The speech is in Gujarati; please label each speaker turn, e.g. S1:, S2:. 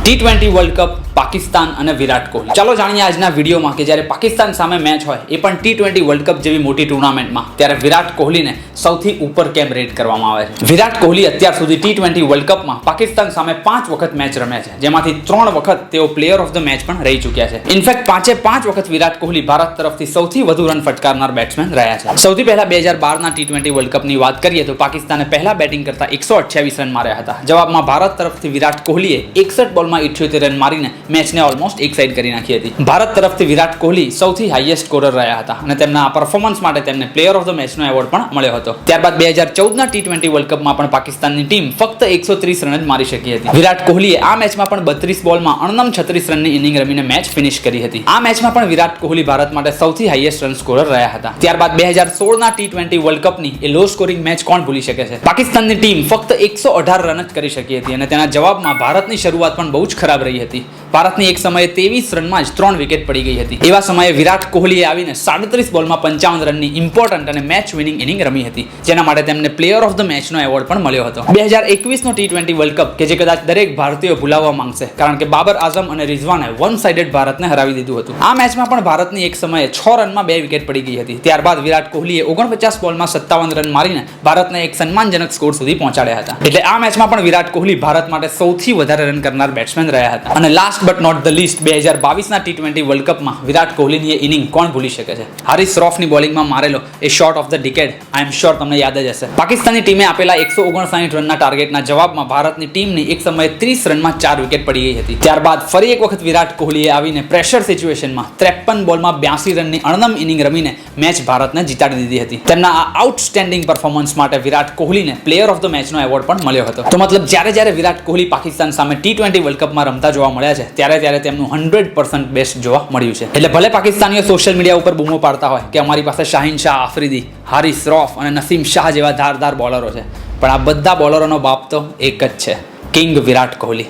S1: T twenty world cup Pakistan અને વિરાટ કોહલી. ચાલો જાણીએ આજના વિડીયોમાં કે જ્યારે પાકિસ્તાન સામે મેચ હોય, એ પણ ટી ટ્વેન્ટી વર્લ્ડ કપ જેવી મોટી ટુર્નામેન્ટમાં ત્યારે વિરાટ કોહલીને સૌથી ઉપર કેમ રેટ કરવામાં આવે છે? વિરાટ કોહલી અત્યાર સુધી ટી ટ્વેન્ટી વર્લ્ડ કપમાં પાકિસ્તાન સામે પાંચ વખત મેચ રમ્યા છે, જેમાંથી ત્રણ વખત તેઓ પ્લેયર ઓફ ધ મેચ પણ રહી ચૂક્યા છે. ઇનફેક્ટ પાંચે પાંચ વખત વિરાટ કોહલી ભારત તરફથી સૌથી વધુ રન ફટકારનાર બેટ્સમેન રહ્યા છે. સૌથી પહેલા બે હજાર બારના ટી ટ્વેન્ટી વર્લ્ડ કપની વાત કરીએ તો પાકિસ્તાને પહેલા બેટિંગ કરતા એકસો અઠ્યાવીસ રન માર્યા હતા. જવાબમાં ભારત તરફથી વિરાટ કોહલીએ એકસઠ બોલમાં ઇઠ્યોતેર રન મારીને મેચને ઓલમોસ્ટ એક સાઈડ કરી નાખી હતી. ભારત તરફથી વિરાટ કોહલી સૌથી હાઈએસ્ટ સ્કોરર રહ્યા હતા અને તેમના આ પરફોર્મન્સ માટે તેમને પ્લેયર ઓફ ધ મેચનો એવોર્ડ પણ મળ્યો હતો. ત્યારબાદ બે હજાર ચૌદના ટી ટ્વેન્ટી વર્લ્ડ કપમાં પણ પાકિસ્તાનની ટીમ ફક્ત એકસો ત્રીસ રન જ મારી શકી હતી. વિરાટ કોહલીએ આ મેચમાં પણ બત્રીસ બોલમાં અણનમ છત્રીસ રનની ઇનિંગ રમીને મેચ ફિનિશ કરી હતી. આ મેચમાં પણ વિરાટ કોહલી ભારત માટે સૌથી હાઈએસ્ટ રન સ્કોરર રહ્યા હતા. ત્યારબાદ બે હજાર સોળના ટી ટ્વેન્ટી વર્લ્ડ કપની એ લો સ્કોરિંગ મેચ કોણ ભૂલી શકે છે? પાકિસ્તાનની ટીમ ફક્ત એકસો અઢાર રન જ કરી શકી હતી અને તેના જવાબમાં ભારતની શરૂઆત પણ બહુ જ ખરાબ રહી હતી. ભારતની એક સમયે ત્રેવીસ રનમાં જ ત્રણ વિકેટ પડી ગઈ હતી. એવા સમયે વિરાટ કોહલીએ આવીને સાડત્રીસ બોલમાં પંચાવન રનની ઇમ્પોર્ટન્ટ અને મેચ વિનિંગ ઇનિંગ રમી હતી. જેના માટે તેમને પ્લેયર ઓફ ધ મેચનો એવોર્ડ પણ મળ્યો હતો. બે હજાર એકવીસનો ટી ટ્વેન્ટી વર્લ્ડ કપ કે જે કદાચ દરેક ભારતીયો ભૂલાવવા માંગશે, કારણ કે બાબર આઝમ અને રિઝવાને વન સાઇડેડ ભારતને હરાવી દીધું હતું. આ મેચમાં પણ ભારતની એક સમયે છ રનમાં બે વિકેટ પડી ગઈ હતી. ત્યારબાદ વિરાટ કોહલીએ ઓગણપચાસ બોલમાં સત્તાવન રન મારીને ભારતને એક સન્માનજનક સ્કોર સુધી પહોંચાડ્યા હતા. એટલે આ મેચમાં પણ વિરાટ કોહલી ભારત માટે સૌથી વધારે રન કરનાર બેટ્સમેન રહ્યા હતા. અને last but not the least બે હજાર બાવીસના ટી ટ્વેન્ટી વર્લ્ડ કપમાં વિરાટ કોહલીની એ ઇનિંગ કોણ ભૂલી શકે છે? હારિસ શ્રોફની બોલિંગમાં મારેલો એ shot of the decade I am sure તમને યાદ જ હશે. પાકિસ્તાની ટીમે આપેલા એકસો ઓગણસાઠ રનના ટાર્ગેટના જવાબમાં ભારતની ટીમની એક સમયે ત્રીસ રનમાં ચાર વિકેટ પડી ગઈ હતી. ત્યારબાદ ફરી એક વખત વિરાટ કોહલીએ આવીને પ્રેશર સિચ્યુએશનમાં ત્રેપન બોલમાં બ્યાસી રનની અણનમ ઇનિંગ રમીને મેચ ભારતને જીતાડી દીધી હતી. તેમના આ આઉટસ્ટેન્ડિંગ પરફોર્મન્સ માટે વિરાટ કોહલીને પ્લેયર ઓફ ધ મેચનો એવોર્ડ પણ મળ્યો હતો. તો મતલબ જ્યારે જ્યારે વિરાટ કોહલી પાકિસ્તાન સામે ટી ટ્વેન્ટી વર્લ્ડ કપમાં રમતા જોવા મળ્યા છે ત્યારે ત્યારે તેમનું હંડ્રેડ પર્સન્ટ બેસ્ટ જોવા મળ્યું છે. એટલે ભલે પાકિસ્તાનીઓ સોશિયલ મીડિયા ઉપર બૂમો પાડતા હોય કે અમારી પાસે શાહીન શાહ, આફ્રિદી, હારિસ શ્રોફ અને નસીમ શાહ જેવા ધારદાર બોલરો છે. પણ આ બધા બોલરોનો બાપ તો એક જ છે, કિંગ વિરાટ કોહલી.